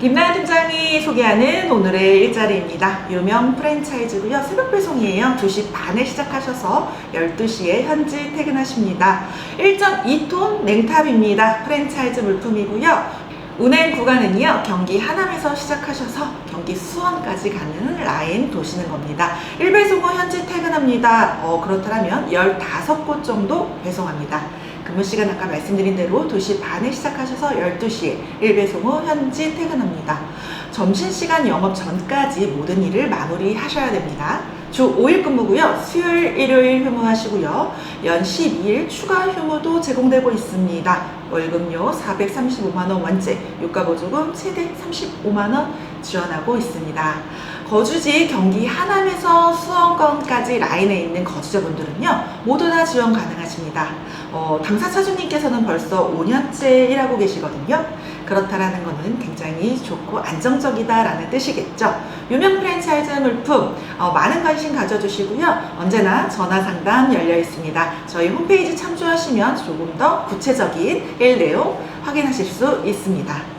김나연 팀장이 소개하는 오늘의 일자리입니다. 유명 프랜차이즈고요. 새벽 배송이에요. 2시 반에 시작하셔서 12시에 현지 퇴근하십니다. 1.2톤 냉탑입니다. 프랜차이즈 물품이고요. 운행 구간은요, 경기 하남에서 시작하셔서 경기 수원까지 가는 라인 도시는 겁니다. 1배송 후 현지 퇴근합니다. 어, 그렇다면 15곳 정도 배송합니다. 근무 시간 아까 말씀드린 대로 2시 반에 시작하셔서 12시에 1배송 후 현지 퇴근합니다. 점심시간 영업 전까지 모든 일을 마무리하셔야 됩니다. 주 5일 근무고요. 수요일, 일요일 휴무하시고요. 연 12일 추가 휴무도 제공되고 있습니다. 월급료 435만원 원제, 유가보조금 최대 35만원 지원하고 있습니다. 거주지 경기 하남에서 수원권까지 라인에 있는 거주자분들은요, 모두 다 지원 가능하십니다. 어, 당사 차주님께서는 벌써 5년째 일하고 계시거든요. 그렇다라는 것은 굉장히 좋고 안정적이다라는 뜻이겠죠. 유명 프랜차이즈 물품 어, 많은 관심 가져주시고요. 언제나 전화 상담 열려 있습니다. 저희 홈페이지 참조하시면 조금 더 구체적인 일 내용 확인하실 수 있습니다.